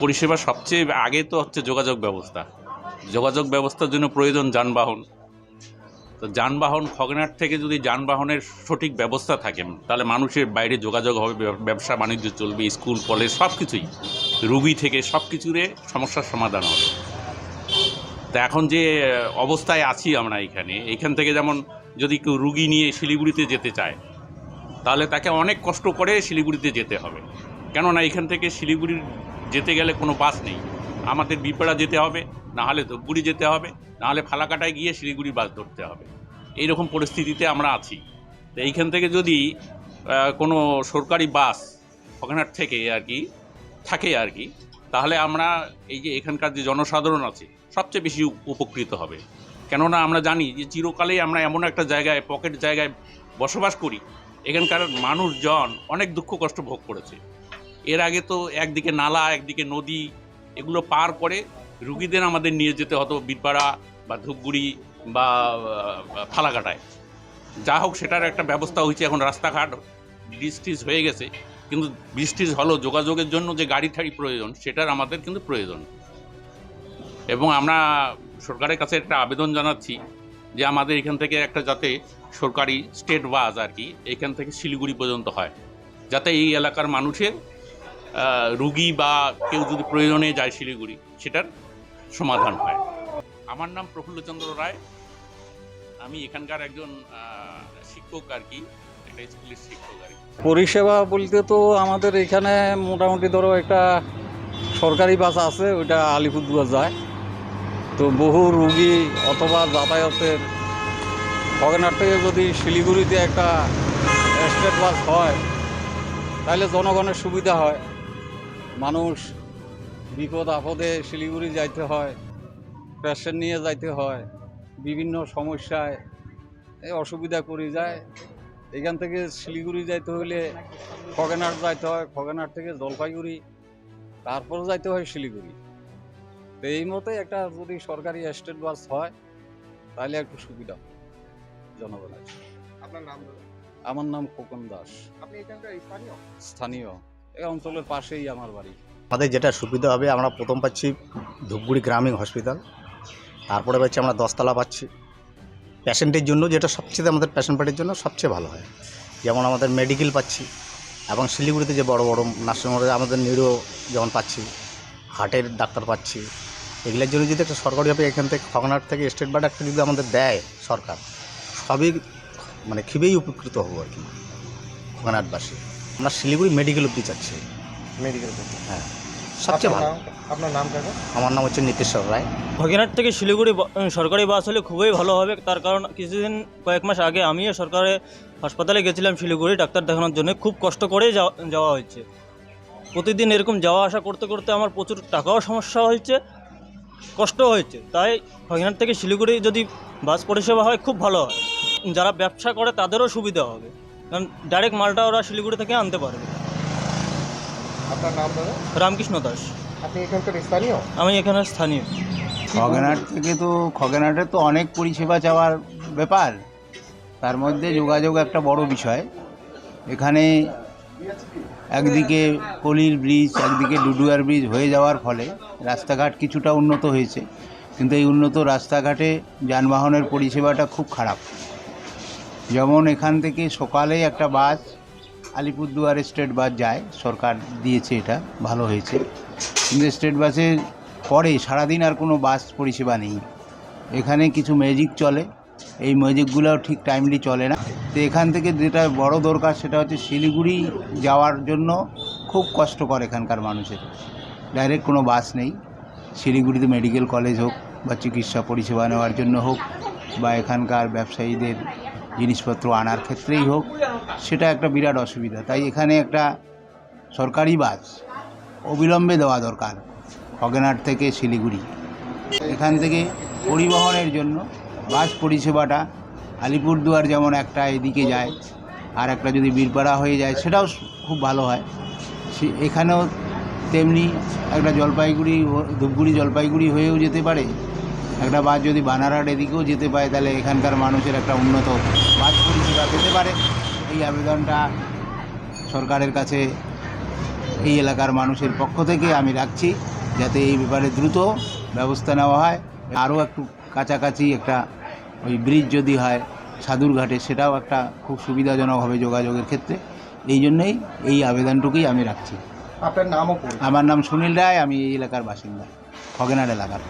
পরিষেবা সবচেয়ে আগে তো হচ্ছে যোগাযোগ ব্যবস্থা। যোগাযোগ ব্যবস্থার জন্য প্রয়োজন যানবাহন। তো যানবাহন খগনাট থেকে যদি যানবাহনের সঠিক ব্যবস্থা থাকে, তাহলে মানুষের বাইরে যোগাযোগ হবে ব্যবসা বাণিজ্য চলবে, স্কুল, কলেজ সব কিছুই রুগী থেকে সব কিছুরে সমস্যার সমাধান হবে। তা এখন যে অবস্থায় আছি আমরা এখানে, এখান থেকে যেমন যদি কেউ রুগী নিয়ে শিলিগুড়িতে যেতে চায়, তাহলে তাকে অনেক কষ্ট করে শিলিগুড়িতে যেতে হবে। কেননা এখান থেকে শিলিগুড়ি যেতে গেলে কোনো বাস নেই। আমাদের বিপাড়া যেতে হবে না হলে ধূপগুড়ি যেতে হবে না হলে ফালাকাটায় গিয়ে শিলিগুড়ি বাস ধরতে হবে। এইরকম পরিস্থিতিতে আমরা আছি। তো এইখান থেকে যদি কোনো সরকারি বাস ওখানহাট থেকে আর কি, থাকে আর কি, তাহলে আমরা এই যে এখানকার যে জনসাধারণ আছে, সবচেয়ে বেশি উপকৃত হবে। কেননা আমরা জানি যে চিরকালেই আমরা এমন একটা জায়গায়, পকেট জায়গায় বসবাস করি, এখানকার মানুষজন অনেক দুঃখ কষ্ট ভোগ করেছে। এর আগে তো একদিকে নালা, একদিকে নদী, এগুলো পার করে রুগীদের আমাদের নিয়ে যেতে হতো বীরপাড়া বা ধূপগুড়ি বা ফালাকাটায়। যা হোক সেটার একটা ব্যবস্থা হয়েছে এখন রাস্তাঘাট টিজ হয়ে গেছে, কিন্তু ব্রিজ টিজ হলো যোগাযোগের জন্য যে গাড়ি ঠাড়ি প্রয়োজন, সেটার আমাদের কিন্তু প্রয়োজন। এবং আমরা সরকারের কাছে একটা আবেদন জানাচ্ছি যে আমাদের এখান থেকে একটা যাতে সরকারি স্টেট বাস আর কি, এখান থেকে শিলিগুড়ি পর্যন্ত হয়। যাতে এই এলাকার মানুষের রুগী বা কেউ যদি প্রয়োজনে যায় শিলিগুড়ি, সেটার সমাধান হয়। আমার নাম প্রফুল্লচন্দ্র রায়। আমি এখানকার একজন শিক্ষক আর কি শিক্ষক আর কি। পরিষেবা বলতে তো আমাদের এখানে মোটামুটি ধরো একটা সরকারি বাস আছে, ওইটা আলিপুরদুয়ার যায়। তো বহু রুগী অথবা যাতায়াতের খগেনার থেকে যদি শিলিগুড়িতে একটা স্টেট বাস হয়, তাহলে জনগণের সুবিধা হয়। মানুষ বিপদ আপদে শিলিগুড়ি যাইতে হয় পেশেন্ট নিয়ে যাইতে হয় বিভিন্ন সমস্যায় অসুবিধা করে যায়। এখান থেকে শিলিগুড়ি যাইতে হইলে খগেনাট যাইতে হয় খগেনাট থেকে জলপাইগুড়ি তারপর যাইতে হয় শিলিগুড়ি। তো এই মতে একটা যদি সরকারি স্টেট বাস হয় তাহলে একটু সুবিধা হয় জনগণের। আপনার নাম আমার নাম খোকন দাস। আপনি এখানকার স্থানীয়? স্থানীয়। অঞ্চলের পাশেই আমার বাড়ি। আমাদের যেটা সুবিধা হবে, আমরা প্রথম পাচ্ছি ধূপগুড়ি গ্রামীণ হসপিটাল, তারপরে পাচ্ছি আমরা দশতলা পাচ্ছি। পেশেন্টের জন্য যেটা সবচেয়ে আমাদের পেশেন্ট পার্টির জন্য সবচেয়ে ভালো হয়। যেমন আমাদের মেডিকেল পাচ্ছি, এবং শিলিগুড়িতে যে বড় বড় নার্সিংহোমে আমাদের নিউরো যেমন পাচ্ছি হার্টের ডাক্তার পাচ্ছি, এগুলোর জন্য যদি একটা সরকারিভাবে এখান থেকে খগনাট থেকে স্টেট বার্ড একটা যদি আমাদের দেয় সরকার, সবই মানে খুবই উপকৃত হব আর কি খগনাটবাসী আমরা শিলিগুড়ি মেডিকেল অব্দি চাচ্ছি মেডিকেল হ্যাঁ। সবচেয়ে ভালো। আপনার নাম কাকা? আমার নাম হচ্ছে নীতিশ্বর রায়। ভগিনাট থেকে শিলিগুড়ি সরকারি বাস হলে খুবই ভালো হবে। তার কারণ কিছুদিন কয়েক মাস আগে আমিও সরকারি হাসপাতালে গেছিলাম শিলিগুড়ি ডাক্তার দেখানোর জন্য। খুব কষ্ট করেই যাওয়া যাওয়া হয়েছে। প্রতিদিন এরকম যাওয়া আসা করতে করতে আমার প্রচুর টাকাও সমস্যা হয়েছে কষ্ট হয়েছে। তাই ভগিনাট থেকে শিলিগুড়ি যদি বাস পরিষেবা হয় খুব ভালো হয়। যারা ব্যবসা করে তাদেরও সুবিধা হবে। কারণ ডাইরেক্ট মালটা ওরা শিলিগুড়ি থেকে আনতে পারবে। আপনার নাম দাদা? রামকৃষ্ণ দাস। আপনি এখানকার স্থানীয়? আমি এখানে স্থানীয়। খগেনাট থেকে তো খগেনাটে তো অনেক পরিষেবা চাওয়ার ব্যাপার। তার মধ্যে যোগাযোগ একটা বড় বিষয়। এখানে একদিকে কলির ব্রিজ একদিকে ডুডুয়ার ব্রিজ হয়ে যাওয়ার ফলে রাস্তাঘাট কিছুটা উন্নত হয়েছে। কিন্তু এই উন্নত রাস্তাঘাটে যানবাহনের পরিষেবাটা খুব খারাপ। যেমন এখান থেকে সকালে একটা বাস আলিপুরদুয়ার স্টেট বাস যায়। সরকার দিয়েছে এটা, ভালো হয়েছে। কিন্তু স্টেট বাসে পরে সারাদিন আর কোনো বাস পরিষেবা নেই। এখানে কিছু ম্যাজিক চলে, এই ম্যাজিকগুলোও ঠিক টাইমলি চলে না। তো এখান থেকে যেটা বড় দরকার সেটা হচ্ছে শিলিগুড়ি যাওয়ার জন্য খুব কষ্টকর এখানকার মানুষের। ডাইরেক্ট কোনো বাস নেই। শিলিগুড়িতে মেডিকেল কলেজ হোক বা চিকিৎসা পরিষেবা নেওয়ার জন্য হোক বা এখানকার ব্যবসায়ীদের জিনিসপত্র আনার ক্ষেত্রেই হোক, সেটা একটা বিরাট অসুবিধা। তাই এখানে একটা সরকারি বাস অবিলম্বে দেওয়া দরকার খগেনাট থেকে শিলিগুড়ি। এখান থেকে পরিবহনের জন্য বাস পরিষেবাটা আলিপুরদুয়ার যেমন একটা এদিকে যায়, আর একটা যদি বীরপাড়া হয়ে যায়, সেটাও খুব ভালো হয়। সে- এখানেও তেমনি একটা জলপাইগুড়ি ধূপগুড়ি জলপাইগুড়ি হয়েও যেতে পারে। একটা বাস যদি বানারহাট এদিকেও যেতে পারে তাহলে এখানকার মানুষের একটা উন্নত বাস পরিষেবা পেতে পারে। এই আবেদনটা সরকারের কাছে এই এলাকার মানুষের পক্ষ থেকে আমি রাখছি যাতে এই ব্যাপারে দ্রুত ব্যবস্থা নেওয়া হয়। আরও একটু কাছাকাছি একটা ওই ব্রিজ যদি হয় সাদুরঘাটে সেটাও একটা খুব সুবিধাজনক হবে যোগাযোগের ক্ষেত্রে। এই জন্যই এই আবেদনটুকুই আমি রাখছি। আপনার নামও আমার নাম সুনীল রায় আমি এই এলাকার বাসিন্দা খগেনার এলাকার।